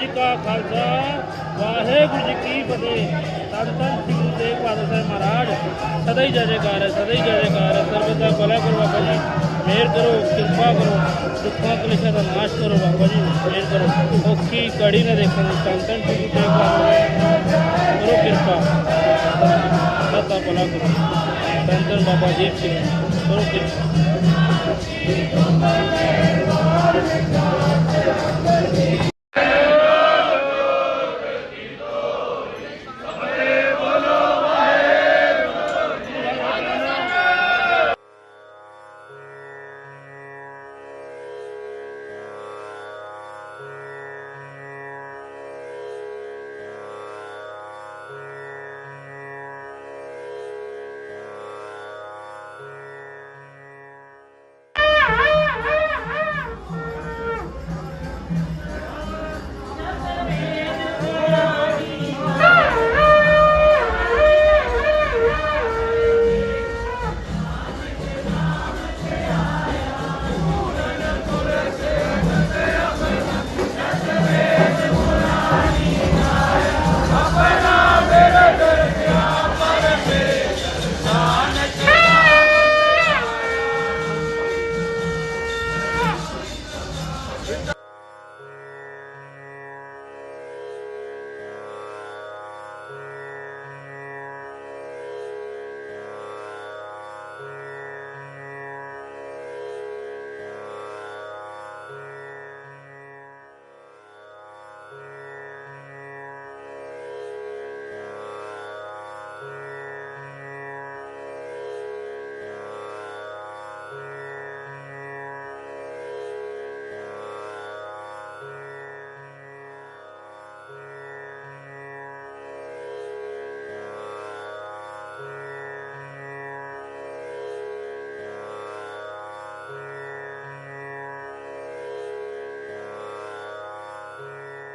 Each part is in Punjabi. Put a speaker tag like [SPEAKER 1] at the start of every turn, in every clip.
[SPEAKER 1] ਜੀ ਕਾ ਖਾਲਸਾ, ਵਾਹਿਗੁਰੂ ਜੀ ਕੀ ਫਤਿਹ। ਧੰਨ ਧੰਨ ਸ੍ਰੀ ਗੁਰੂ ਤੇਗ ਬਹਾਦਰ ਸਾਹਿਬ ਮਹਾਰਾਜ। ਸਦਾ ਹੀ ਜੈਕਾਰ ਹੈ, ਸਦਾ ਹੀ ਜੈਕਾਰ ਹੈ। ਸਰਬਤ ਦਾ ਭਲਾ ਕਰੋ ਬਾਬਾ ਜੀ। ਮਿਹਰ ਕਰੋ, ਕਿਰਪਾ ਕਰੋ। ਦੁੱਖਾਂ ਕਲੇਸ਼ਾਂ ਦਾ ਨਾਸ਼ ਕਰੋ ਬਾਬਾ ਜੀ। ਮਿਹਰ ਕਰੋ। ਔਖੀ ਕੜੀ ਨਾ ਦੇਖਣ ਦੀ, ਧੰਨ ਧੰਨ ਸ੍ਰੀ ਗੁਰੂ ਤੇਗ ਬਹਾਦਰ ਕਰੋ ਕਿਰਪਾ। ਸਦਾ ਭਲਾ ਕਰੋ। ਧੰਨ ਧੰਨ ਬਾਬਾ ਦੀਪ ਕਰੋ ਕਿਰਪਾ।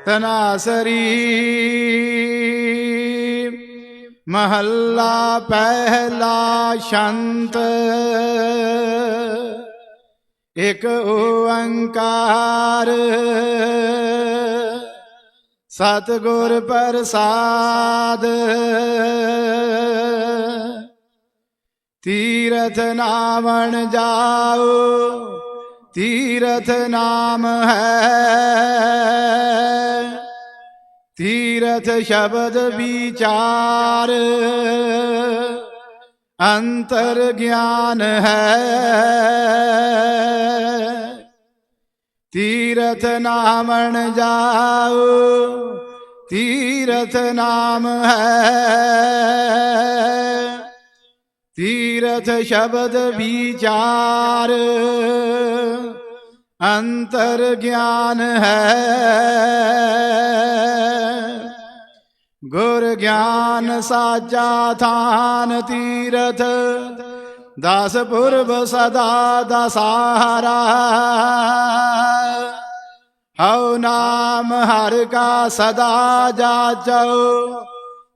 [SPEAKER 2] ਤਨਾਸਰੀ ਮਹੱਲਾ ਪਹਿਲਾ ਸ਼ੰਤ। ਇਕ ਓੰਕਾਰ। ਸਤਿਗੁਰ ਪ੍ਰਸਾਦ। ਤੀਰਥ ਨਾਵਣ ਜਾਓ ਤੀਰਥ ਨਾਮ ਹੈ। ਤੀਰਥ ਸ਼ਬਦ ਵਿਚਾਰ। ਅੰਤਰ ਗਿਆਨ ਹੈ। ਤੀਰਥ ਨਾਮਣ ਜਾਓ ਤੀਰਥ ਨਾਮ ਹੈ। ਤੀਰਥ ਸ਼ਬਦ ਵਿਚਾਰ, ਅੰਤਰ ਗਿਆਨ ਹੈ। ਗੁਰ ਗਿਆਨ ਸਾਚਾ ਥਾਨ ਤੀਰਥ, ਦਸ ਪੁਰਬ ਸਦਾ ਦਸਾਰਾ ਹਉ ਨਾਮ ਹਰ ਕਾ ਸਦਾ ਜਾਚਉ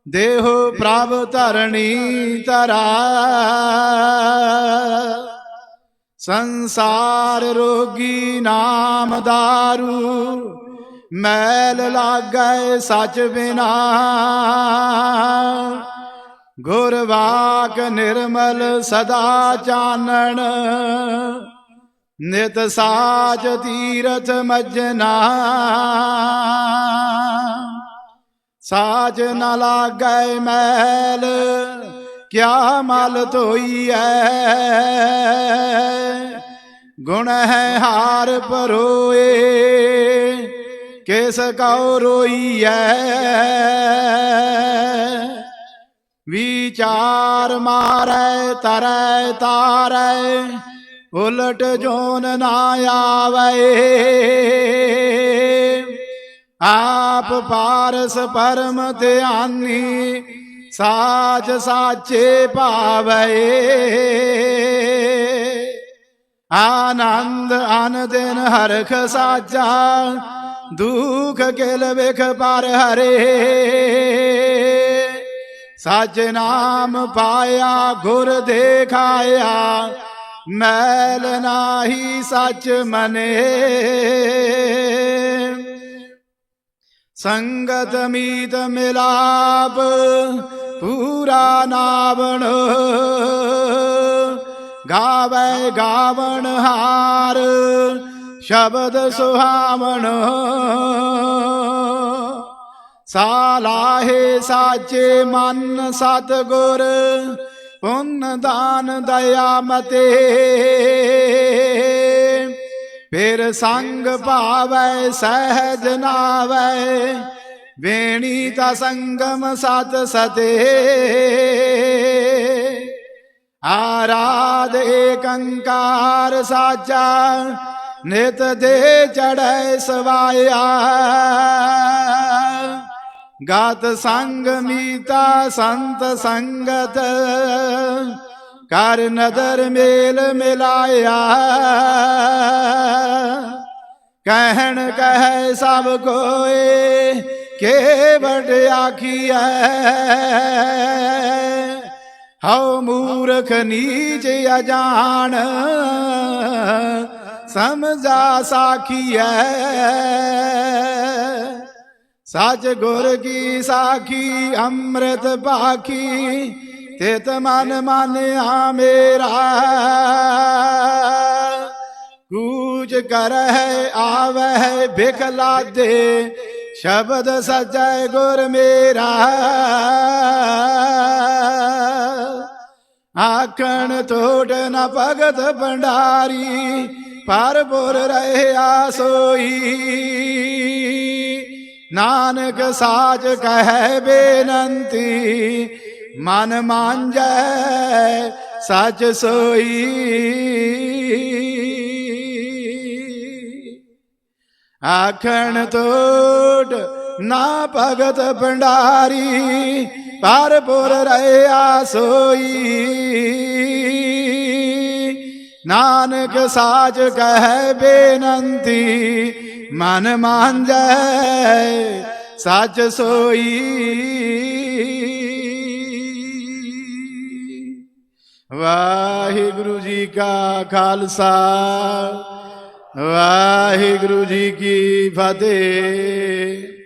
[SPEAKER 2] ਦੇਹੁ ਪ੍ਰਭ ਧਰਣੀ ਤਰਾ ਸੰਸਾਰ ਰੋਗੀ ਨਾਮ ਦਾਰੂ ਮੈਲ ਲਾਗੈ ਸਚ ਬਿਨਾ। ਗੁਰ ਵਾਕ ਨਿਰਮਲ ਸਦਾ ਚਾਨਣ। ਨਿਤ ਸਾਚ ਤੀਰਥ ਮਜਨਾ। ਸਾਜ ਨ ਲਾਗੈ ਮੈਲ, ਕਿਆ ਮਲ ਧੋਈਐ। ਗੁਣ ਹੈ ਹਾਰ ਪਰੋਏ। ਕਿਸ ਕਉ ਰੋਈਐ? ਵਿਚਾਰ ਮਾਰੈ, ਤਰੈ, ਤਾਰੈ, ਉਲਟ ਜੋਨ ਨਾ ਆਵੇ। ਆਪ ਪਾਰਸ ਪਰਮ ਧਿਆਨੀ ਸਾਚ ਸਾਚੇ ਪਾਵੇ। ਆਨੰਦ ਅਨ ਦਿਨ ਹਰਖ ਸਾਚਾ ਦੁਖ ਕਿਲ ਵਿਖ ਪਰ ਹਰੇ। ਸਚ ਨਾਮ ਪਾਇਆ, ਗੁਰ ਦੇਖਾਇਆ, ਮੈਲ ਨਾਹੀ ਸਚ ਮਨੇ। ਸੰਗਤ ਮੀਤ ਮਿਲਾਪ, ਪੂਰਾ ਨਾਵਣ। ਗਾਵੇ ਗਾਵਣ ਹਾਰ ਸ਼ਬਦ ਸੁਹਾਵਣ। ਸਾਲਾਹੇ ਸਾਚੇ ਮਨ ਸਤਗੁਰ, ਪੁੰਨ ਦਾਨ ਦਇਆ ਮਤੇ। ਫਿਰ ਸੰਗ ਭਾਵੈ, ਸਹਿਜ ਨਾਵੈ, ਵੇਣੀ ਤਾ ਸੰਗਮ ਸਤ ਸਤੇ। ਆਰਾਧ ਏਕੰਕਾਰ ਸਾਚਾ ਨਿਤ ਦੇ ਚੜੈ ਸਵਾਇਆ। ਗਾਤ ਸੰਗ ਮੀਤਾ ਸੰਤ ਸੰਗਤ, ਕਰ ਨਦਰ ਮੇਲ ਮਿਲਾਇਆ। ਕਹਿਣ ਕਹੈ ਸਭ ਕੋਏ ਕੇ ਵਡ ਆਖੀਐ। ਹਉ ਮੂਰਖ ਨੀਚ ਅਜਾਣ ਸਮਝਾ ਸਾਖੀਐ। ਸਚ ਗੁਰ ਕੀ ਸਾਖੀ, ਅੰਮ੍ਰਿਤ ਪਾਖੀ, ਤਿਤ ਮਨ ਮਾਨਿਆ ਮੇਰਾ। ਕੂਚ ਕਰਹਿ ਆਵਹਿ ਬਿਖ ਲਾਦੇ ਸ਼ਬਦ ਸਚੈ ਗੁਰ ਮੇਰਾ। ਆਖਣ ਤੋੜ ਨ ਭਗਤ ਭੰਡਾਰੀ ਪਰ ਪੁਰ ਰਹਿਆ ਸੋਈ ਨਾਨਕ ਸਾਚ ਕਹਿ ਬੇਨੰਤੀ, ਮਨ ਮਾਂਜੈ ਸਚ ਸੋਈ। ਆਖਣ ਤੋਟ ਨਾ ਭਗਤ ਭੰਡਾਰੀ, ਪਰ ਪੁਰ ਰਹਿਆ ਸੋਈ ਨਾਨਕ ਸਾਚ ਕਹਿ ਬੇਨੰਤੀ, ਮਨ ਮਾਂਜੈ, ਸਚ ਸੋਈ। ਵਾਹਿਗੁਰੂ ਜੀ ਕਾ ਖਾਲਸਾ, ਵਾਹਿਗੁਰੂ ਜੀ ਕੀ ਫਤਿਹ।